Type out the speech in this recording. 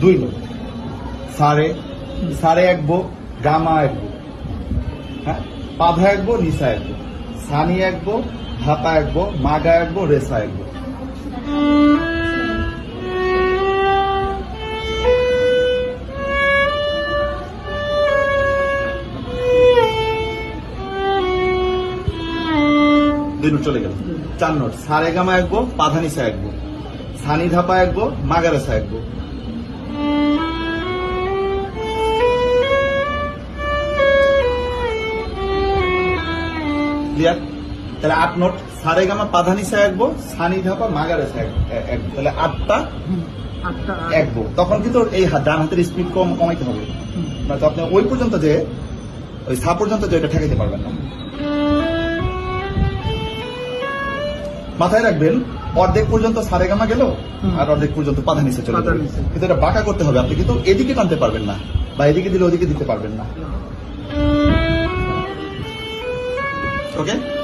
দুই নোট সারে সারে একবো গামা একবো হ্যাঁ? পাধা একবো নিসা একবো সানি একবো ধাতা একবো মাগা একবো রেসা একবো দুই নোট চলে গেল। চার নোট। সারে গামা একবো পাধা নিসা একবো সানি ধাপা একবো মাগারেসা একবো ক্লিয়ার তাহলে আট নোট। সারে গামা পাধানিসা একবো সানি ধাপা মাগারেসা এক- একবো তাহলে আটটা একবো তখন কিন্তু এই ডান হাতের স্পিড কম কমাইতে হবে। নয়তো আপনি ওই পর্যন্ত যে ওই সা পর্যন্ত যে এটা ঠেকাইতে পারবেন না। মাথায় রাখবেন অর্ধেক পর্যন্ত সারে গামা গেল। আর অর্ধেক পর্যন্ত পাধা নিচে চলে কিন্তু এটা বাঁকা করতে হবে। আপনি কিন্তু এদিকে টানতে পারবেন না বা এদিকে দিলে ওদিকে দিতে পারবেন না। okay?